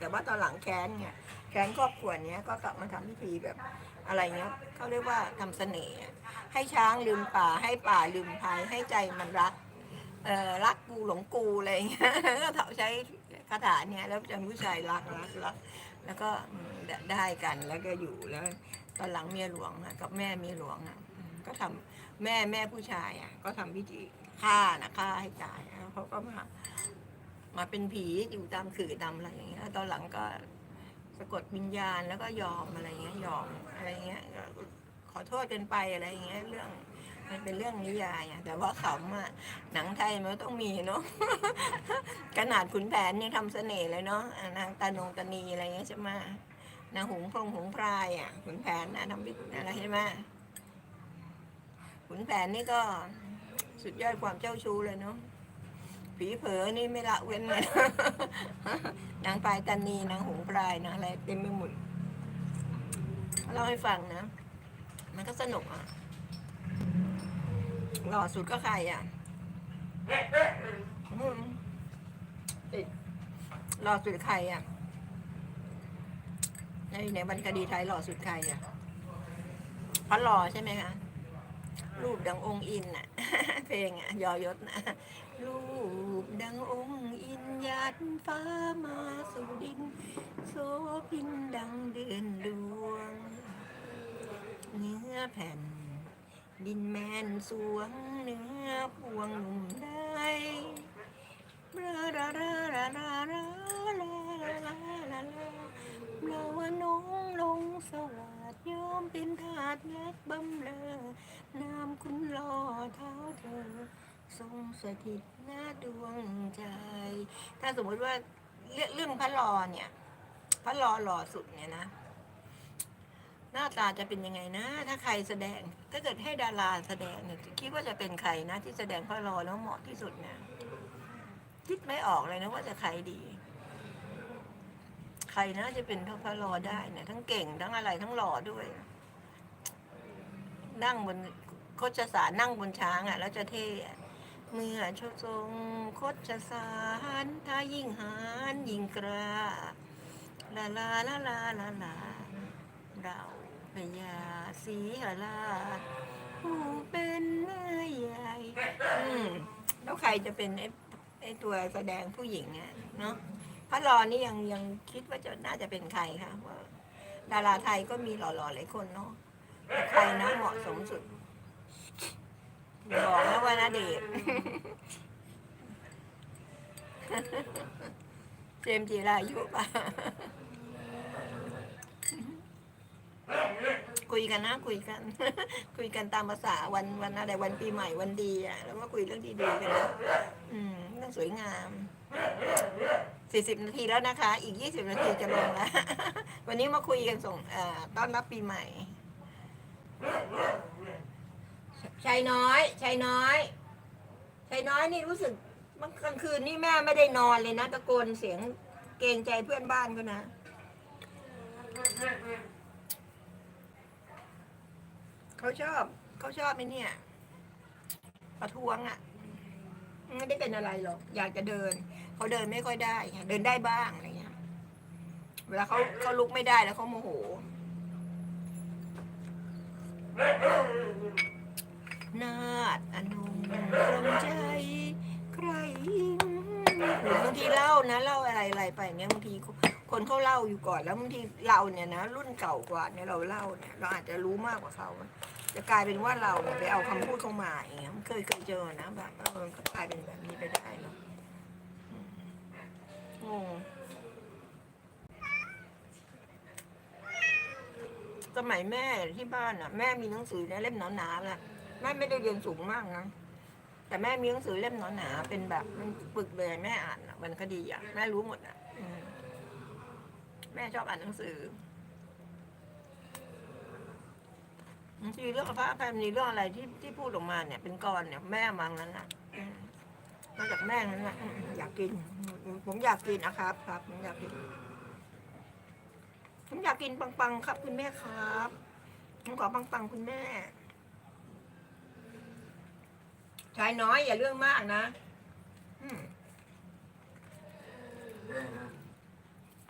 แต่ว่าตอนหลังแค้นไงแค้นครอบครัวเนี้ยก็กลับมาทำพิธีแบบอะไรเงี้ยเขาเรียกว่าทำเสน่ห์ให้ช้างลืมป่าให้ป่าลืมภัยให้ใจมันรักเอ่อรักกูหลงกูอะไรเงี้ยก็เขาใช้คาถาเนี้ยแล้วจะผู้ชายรักรักรักแล้วก็ได้กันแล้วก็อยู่แล้ว ตอนหลังเมียหลวงอะกับแม่เมียหลวงอะก็ทำแม่แม่ผู้ชายอะก็ทำพิธีฆ่านะฆ่าให้ตายเขาก็มา มาเป็นผีอยู่ตามขื่อตามอะไรอย่างเงี้ยตอนหลังก็สะกดวิญญาณแล้วก็ยอมอะไรเงี้ยยอมอะไรเงี้ยขอโทษกันไปอะไรเงี้ยเรื่องมันเป็นเรื่องนิยายอะแต่ว่าขำอะหนังไทยมันต้องมีเนาะขนาดขุนแผนยังทำเสน่ห์เลยเนาะนางตานงตานีอะไรเงี้ยใช่ไหมนางหงส์พรหมหงส์พรายอะขุนแผนนะทำพิธีอะไรใช่ไหมขุนแผนนี่ก็สุดยอดความเจ้าชู้เลยเนาะ ผีเผลอนี่ไม่ละเว้นเลยนางปลายตานีนางหงปลายนางอะไรเต็มไปหมดเล่าให้ฟังนะ มันก็สนุกอะหล่อสุดก็ใครอะติดหล่อสุดใครอะในในบรรคดีไทยหล่อสุดใครอะพระหล่อใช่ไหมคะ รูปดังองค์อินน่ะ เพลงอะยอยศนะรูปดังองค์อินหยาดฟ้ามาสู่ดิน โสพินดังเดือนดวง เนื้อแผ่น ดินแมนสวงเนื้อพวงหนุ่มได้ราราราราราราลาลาลาลาลาเราว่าน้องลงสวัสดยอมเป็นทาสยักบำเลอนามคุณรอเท้าเธอ ทรงสถิตหน้าดวงใจ ถ้าสมมติว่าเรื่องเรื่องพระลอเนี่ย พระลอหล่อสุดเนี่ยนะ หน้าตาจะเป็นยังไงนะ ถ้าใครแสดง ถ้าเกิดให้ดาราแสดงเนี่ยคิดว่าจะเป็นใครนะ ที่แสดงพระลอแล้วเหมาะที่สุดเนี่ยคิดไม่ออกเลยนะว่าจะใครดีใครนะจะเป็นพระลอได้เนี่ยทั้งเก่งทั้งอะไรทั้งหล่อด้วย นั่งบนโคชสารนั่งบนช้างอะ แล้วจะเท่เมื่อชทรงโคชสารถ้ายิ่งหานยิ่งกล้าลาลาลาลาลาลาเราพญาสีหราผู้เป็นเนื้อใหญ่อืมแล้วใครจะเป็นไอ้ไอ้ตัวแสดงผู้หญิงอะเนาะพระรอนี่ยังยังคิดว่าจะน่าจะเป็นใครคะว่าดาราไทยก็มีหล่อๆหลายคนเนาะ ใครนะเหมาะสมสุดอย่าบอกนะว่านาเดชน์ เจมส์จีรายุป่ะ คุยกันนะ คุยกัน คุยกันตามภาษาวันวันอะไรวันปีใหม่วันดีอะ แล้วก็คุยเรื่องดีๆกันนะอืมเรื่องสวยงาม สี่สิบนาทีแล้วนะคะ อีกยี่สิบนาทีจะลงแล้ว วันนี้มาคุยกันส่งเอ่อต้อนรับปีใหม่ ชายน้อยชายน้อยชายน้อยนี่รู้สึกเมื่อกลางคืนนี่แม่ไม่ได้นอนเลยนะตะโกนเสียงเกรงใจเพื่อนบ้านเขานะ เขาชอบเขาชอบไหมเนี่ยประท้วงอะ่ะไม่ได้เป็นอะไรหรอก อยากจะเดิน เขาเดินไม่ค่อยได้ เดินได้บ้างอะไรเงี้ย เวลาเขาเขาลุกไม่ได้แล้วเขาโมโห นาดอนงตรงใจ ใครยิ่งหรือบางทีเล่านะเล่าอะไรอะไรไปเงี้ยบางทีคนเขาเล่าอยู่ก่อนแล้วบางทีเราเนี่ยนะ รุ่นเก่ากว่าเนี่ยเราเล่าเนี่ยเราอาจจะรู้มากกว่าเขาจะกลายเป็นว่าเราเนี่ยไปเอาคำพูดเข้ามาอย่างเงี้ยเคยเคยเจอนะแบบเออก็กลายเป็นแบบนี้ไปได้เนาะงง สมัยแม่ที่บ้านอะ แม่มีหนังสือเนี่ยเล่มหนาๆแหละแม่ไม่ได้เรียนสูงมากนะแต่แม่มีหนังสือเล่มหนาๆเป็นแบบมันปึกเลยแม่อ่านอะมันคดีอะแม่รู้หมดอะแม่ชอบอ่านหนังสือบางทีเรื่องพระอภัยมีเรื่องอะไรที่ที่พูดออกมาเนี่ย เป็นกรเนี่ยแม่มังนั้นอะอืมาจากแม่นั้นอะอยากกิน ผมอยากกินนะครับ ครับผมอยากกิน ผมอยากกินปังๆครับ คุณแม่ครับผมขอปังๆคุณแม่ชายน้อยอย่าเรื่องมากนะ อืม